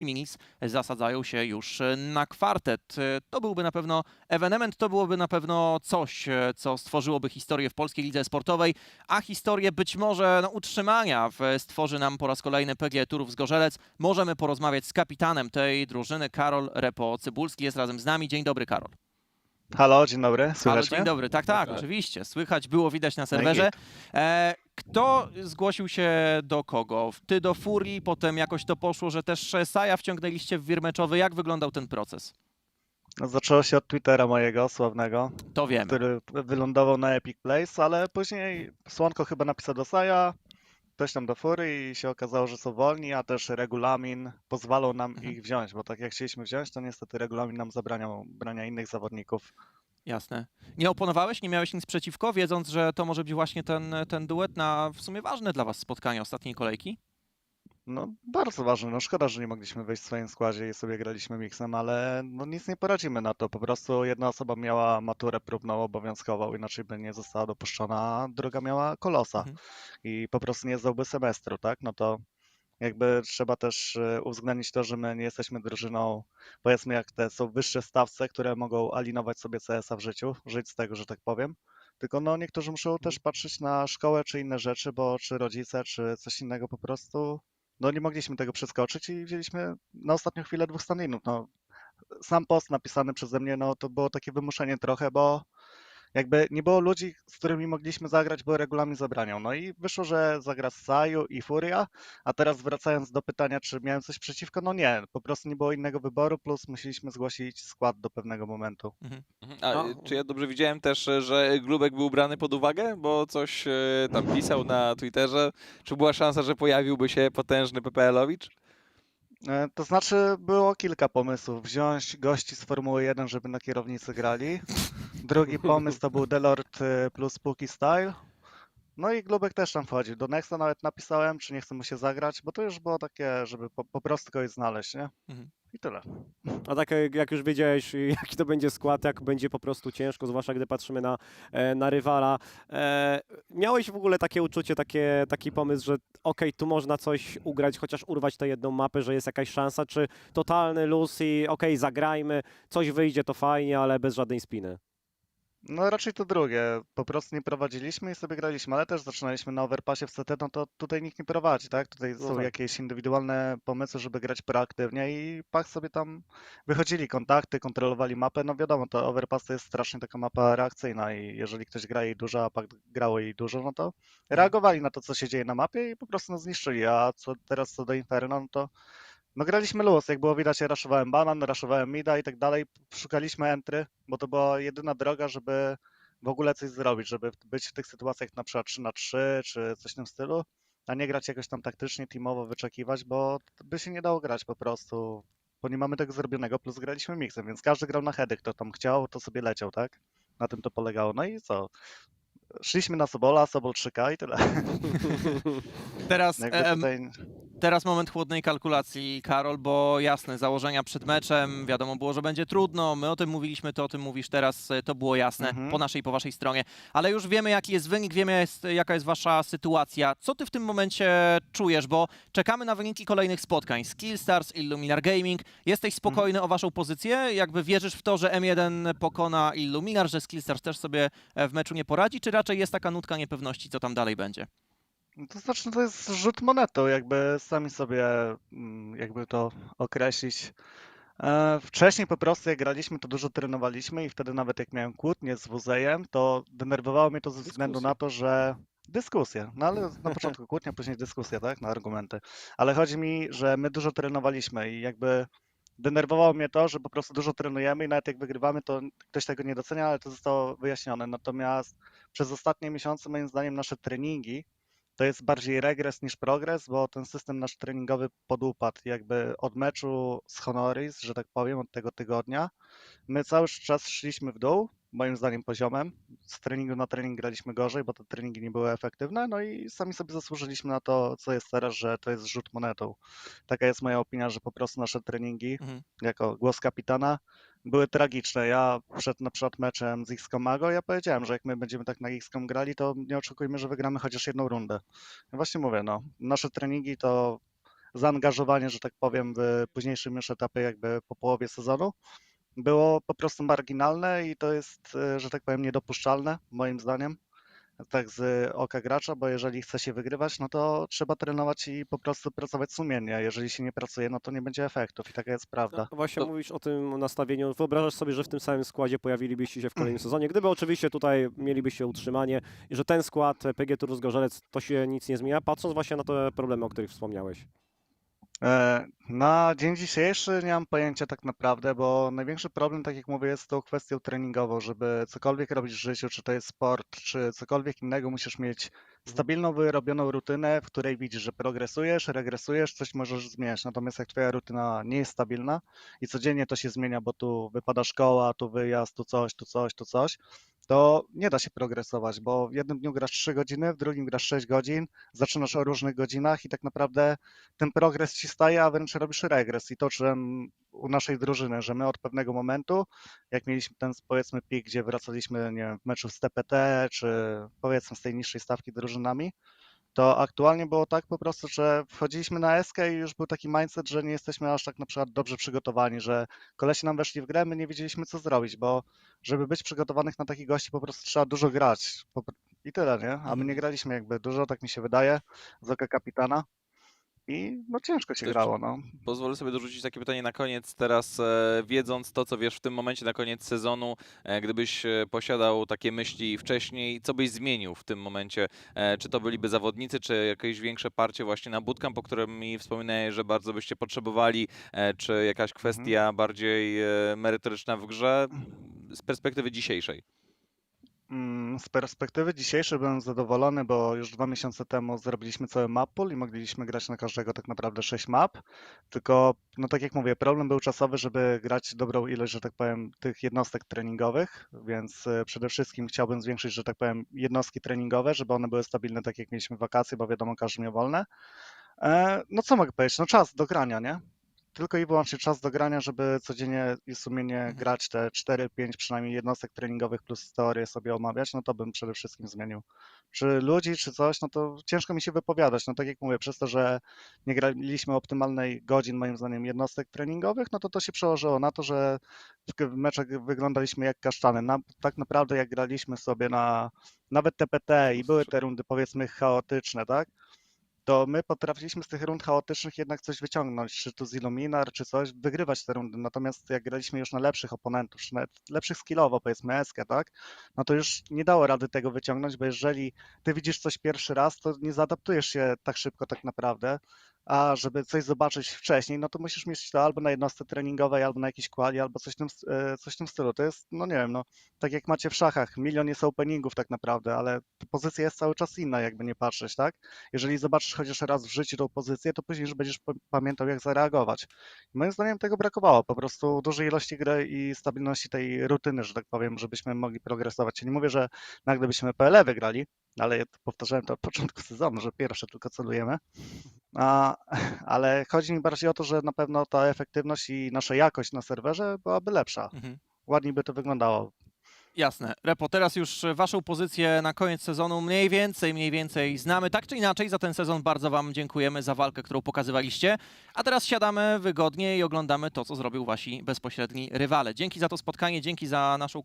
Minis zasadzają się już na kwartet. To byłby na pewno ewenement, to byłoby na pewno coś, co stworzyłoby historię w polskiej lidze sportowej, a historię być może no, utrzymania w, stworzy nam po raz kolejny PGE Turów z Gorzelec. Możemy porozmawiać z kapitanem tej drużyny, Karol Repo-Cybulski jest razem z nami. Dzień dobry, Karol. Halo, dzień dobry, Halo, słychać dzień mnie? dobry. Tak, tak, Tak. oczywiście. Słychać było, widać na serwerze. Kto zgłosił się do kogo? Ty do Furii, potem jakoś to poszło, że też Saja wciągnęliście w wir meczowy. Jak wyglądał ten proces? No, Zaczęło się od Twittera mojego sławnego, To wiemy. który wylądował na Epic Place, ale później Słonko chyba napisał do Saja, ktoś tam do Fury i się okazało, że są wolni, a też regulamin pozwalał nam Mhm. ich wziąć, bo tak jak chcieliśmy wziąć, to niestety regulamin nam zabraniał brania innych zawodników. Jasne. Nie oponowałeś, nie miałeś nic przeciwko, wiedząc, że to może być właśnie ten, ten duet na w sumie ważne dla was spotkanie ostatniej kolejki? No bardzo ważne, no szkoda, że nie mogliśmy wejść w swoim składzie i sobie graliśmy miksem, ale no nic nie poradzimy na to, po prostu jedna osoba miała maturę próbną obowiązkową, inaczej by nie została dopuszczona, a druga miała kolosa. Mhm. i po prostu nie zdałby semestru, tak? No to jakby trzeba też e, uwzględnić to, że my nie jesteśmy drużyną, powiedzmy jak te są wyższe stawce, które mogą alinować sobie CS-a w życiu, żyć z tego, że tak powiem. Tylko no niektórzy muszą też patrzeć na szkołę czy inne rzeczy, bo czy rodzice, czy coś innego po prostu, no nie mogliśmy tego przeskoczyć i wzięliśmy na ostatnią chwilę dwóch staninów. No, sam post napisany przeze mnie, no to było takie wymuszenie trochę, bo jakby nie było ludzi, z którymi mogliśmy zagrać, bo regulamin zabraniał. No i wyszło, że zagra Saju i Furia, a teraz wracając do pytania, czy miałem coś przeciwko, no nie, po prostu nie było innego wyboru, plus musieliśmy zgłosić skład do pewnego momentu. Mhm. A No. czy ja dobrze widziałem też, że Glubek był brany pod uwagę? Bo coś y, tam pisał na Twitterze. Czy była szansa, że pojawiłby się potężny PPL-owicz? E, To znaczy było kilka pomysłów. Wziąć gości z Formuły 1, żeby na kierownicy grali. Drugi pomysł to był Delord e, plus Puki Style. No i Glubek też tam wchodził. Do Nexta nawet napisałem, czy nie chce mu się zagrać, bo to już było takie, żeby po, po prostu kogoś znaleźć, nie? Mhm. I tyle. A tak jak- już wiedziałeś, jaki to będzie skład, jak będzie po prostu ciężko, zwłaszcza gdy patrzymy na, e, na rywala. E, miałeś w ogóle takie uczucie, takie, taki pomysł, że okej, tu można coś ugrać, chociaż urwać tę jedną mapę, że jest jakaś szansa, czy totalny luz i okej, zagrajmy, coś wyjdzie, to fajnie, ale bez żadnej spiny. No raczej to drugie. Po prostu nie prowadziliśmy i sobie graliśmy, ale też zaczynaliśmy na overpassie w CT, no to tutaj nikt nie prowadzi, tak? Tutaj No są tak. jakieś indywidualne pomysły, żeby grać proaktywnie i pak sobie tam wychodzili kontakty, kontrolowali mapę. No wiadomo, to overpass to jest strasznie taka mapa reakcyjna i jeżeli ktoś gra jej dużo, a pak grało jej dużo, no to reagowali na to, co się dzieje na mapie i po prostu nas zniszczyli. A co teraz co do Inferno, no to no graliśmy luz, jak było widać, ja raszowałem banan, raszowałem mida i tak dalej. Szukaliśmy entry, bo to była jedyna droga, żeby w ogóle coś zrobić, żeby być w tych sytuacjach na przykład 3 na 3 czy coś w tym stylu, a nie grać jakoś tam taktycznie, teamowo, wyczekiwać, bo by się nie dało grać po prostu, bo nie mamy tego zrobionego, plus graliśmy miksem, więc każdy grał na heady, kto tam chciał, to sobie leciał, tak? Na tym to polegało. No i co? Szliśmy na Sobola, Sobol 3K i tyle. Teraz, em, tutaj... teraz moment chłodnej kalkulacji, Karol, bo jasne, założenia przed meczem, wiadomo było, że będzie trudno, my o tym mówiliśmy, ty o tym mówisz teraz, to było jasne Mhm. po naszej i po waszej stronie, ale już wiemy jaki jest wynik, wiemy jest, jaka jest wasza sytuacja. Co ty w tym momencie czujesz, bo czekamy na wyniki kolejnych spotkań, Skillstars, Illuminar Gaming, jesteś spokojny o waszą pozycję, jakby wierzysz w to, że M1 pokona Illuminar, że Skillstars też sobie e, w meczu nie poradzi, czy raczej jest taka nutka niepewności, co tam dalej będzie? No To znaczy, no to jest rzut monetą, jakby sami sobie, mm, jakby to określić. E, Wcześniej po prostu jak graliśmy, to dużo trenowaliśmy i wtedy nawet jak miałem kłótnię z WZjem, to denerwowało mnie to ze względu Dyskusje. na to, że dyskusje, no ale na początku kłótnia, później dyskusja, tak, na argumenty. Ale chodzi mi, że my dużo trenowaliśmy i jakby denerwowało mnie to, że po prostu dużo trenujemy i nawet jak wygrywamy, to ktoś tego nie docenia, ale to zostało wyjaśnione. Natomiast przez ostatnie miesiące, moim zdaniem, nasze treningi to jest bardziej regres niż progres, bo ten system nasz treningowy podupadł jakby od meczu z Honoris, że tak powiem, od tego tygodnia. My cały czas szliśmy w dół, moim zdaniem poziomem. Z treningu na trening graliśmy gorzej, bo te treningi nie były efektywne, no i sami sobie zasłużyliśmy na to, co jest teraz, że to jest rzut monetą. Taka jest moja opinia, że po prostu nasze treningi, Mhm. jako głos kapitana, były tragiczne. Ja przed na przykład meczem z XCOM Mago, ja powiedziałem, że jak my będziemy tak na XCOM grali, to nie oczekujmy, że wygramy chociaż jedną rundę. No właśnie mówię, no, nasze treningi to zaangażowanie, że tak powiem, w późniejszym już etapie, jakby po połowie sezonu, było po prostu marginalne i to jest, e, że tak powiem, niedopuszczalne, moim zdaniem, tak z oka gracza, bo jeżeli chce się wygrywać, no to trzeba trenować i po prostu pracować sumiennie, a jeżeli się nie pracuje, no to nie będzie efektów i taka jest prawda. No, właśnie To- mówisz o tym nastawieniu. Wyobrażasz sobie, że w tym samym składzie pojawilibyście się w kolejnym sezonie, gdyby oczywiście tutaj mielibyście utrzymanie i że ten skład PG Tour Zgorzelec to się nic nie zmienia, patrząc właśnie na te problemy, o których wspomniałeś. E, Na dzień dzisiejszy nie mam pojęcia tak naprawdę, bo największy problem, tak jak mówię, jest tą kwestią treningową, żeby cokolwiek robić w życiu, czy to jest sport, czy cokolwiek innego, musisz mieć stabilną, wyrobioną rutynę, w której widzisz, że progresujesz, regresujesz, coś możesz zmieniać. Natomiast jak twoja rutyna nie jest stabilna i codziennie to się zmienia, bo tu wypada szkoła, tu wyjazd, tu coś, tu coś, tu coś, to nie da się progresować, bo w jednym dniu grasz 3 godziny, w drugim grasz 6 godzin, zaczynasz o różnych godzinach i tak naprawdę ten progres ci staje, a wręcz robisz regres. I to czułem u naszej drużyny, że my od pewnego momentu, jak mieliśmy ten powiedzmy pik, gdzie wracaliśmy nie wiem, w meczu z TPT, czy powiedzmy z tej niższej stawki drużynami, to aktualnie było tak po prostu, że wchodziliśmy na SK i już był taki mindset, że nie jesteśmy aż tak na przykład dobrze przygotowani, że kolesi nam weszli w grę, my nie wiedzieliśmy co zrobić, bo żeby być przygotowanych na takich gości po prostu trzeba dużo grać. I tyle, nie? A my nie graliśmy jakby dużo, tak mi się wydaje, z oka kapitana. I no ciężko się grało, no. Pozwolę sobie dorzucić takie pytanie na koniec. Teraz, e, wiedząc to, co wiesz w tym momencie na koniec sezonu, e, gdybyś e, posiadał takie myśli wcześniej, co byś zmienił w tym momencie? E, czy to byliby zawodnicy, czy jakieś większe parcie właśnie na bootcamp, o którym mi wspominałeś, że bardzo byście potrzebowali, e, czy jakaś kwestia bardziej e, merytoryczna w grze z perspektywy dzisiejszej? Mm, Z perspektywy dzisiejszej byłem zadowolony, bo już dwa miesiące temu zrobiliśmy cały map pool i mogliśmy grać na każdego tak naprawdę 6 map. Tylko, no tak jak mówię, problem był czasowy, żeby grać dobrą ilość, że tak powiem, tych jednostek treningowych, więc e, przede wszystkim chciałbym zwiększyć, że tak powiem, jednostki treningowe, żeby one były stabilne, tak jak mieliśmy wakacje, bo wiadomo, każdy miał wolne. E, No co mogę powiedzieć? No czas do grania, nie? Tylko i wyłącznie czas do grania, żeby codziennie i sumiennie Mhm. grać te 4-5 przynajmniej jednostek treningowych plus teorię sobie omawiać, no to bym przede wszystkim zmienił. Czy ludzi, czy coś, no to ciężko mi się wypowiadać. No tak jak mówię, przez to, że nie graliśmy optymalnej godzin, moim zdaniem, jednostek treningowych, no to to się przełożyło na to, że w w meczach wyglądaliśmy jak kasztany. Na, tak naprawdę jak graliśmy sobie na nawet TPT i były te rundy powiedzmy chaotyczne, tak? To my potrafiliśmy z tych rund chaotycznych jednak coś wyciągnąć, czy to z Illuminar, czy coś, wygrywać te rundy. Natomiast jak graliśmy już na lepszych oponentów, czy nawet lepszych skillowo, powiedzmy Eskę, tak, no to już nie dało rady tego wyciągnąć, bo jeżeli ty widzisz coś pierwszy raz, to nie zaadaptujesz się tak szybko tak naprawdę, a żeby coś zobaczyć wcześniej, no to musisz mieć to albo na jednostce treningowej, albo na jakiejś quali, albo coś w tym, e, coś w tym stylu. To jest, no nie wiem, no tak jak macie w szachach, milion jest openingów tak naprawdę, ale pozycja jest cały czas inna, jakby nie patrzeć, tak? jeżeli zobaczysz chociaż raz w życiu tą pozycję, to później już będziesz pa- pamiętał, jak zareagować. I moim zdaniem tego brakowało, po prostu dużej ilości gry i stabilności tej rutyny, że tak powiem, żebyśmy mogli progresować. Ja nie mówię, że nagle byśmy PLE wygrali, ale ja to powtarzałem to od początku sezonu, że pierwsze tylko celujemy. A, ale chodzi mi bardziej o to, że na pewno ta efektywność i nasza jakość na serwerze byłaby lepsza. Mhm. Ładniej by to wyglądało. Jasne. Repo, teraz już waszą pozycję na koniec sezonu mniej więcej, mniej więcej znamy. Tak czy inaczej, za ten sezon bardzo wam dziękujemy za walkę, którą pokazywaliście. A teraz siadamy wygodnie i oglądamy to, co zrobił wasi bezpośredni rywale. Dzięki za to spotkanie, dzięki za naszą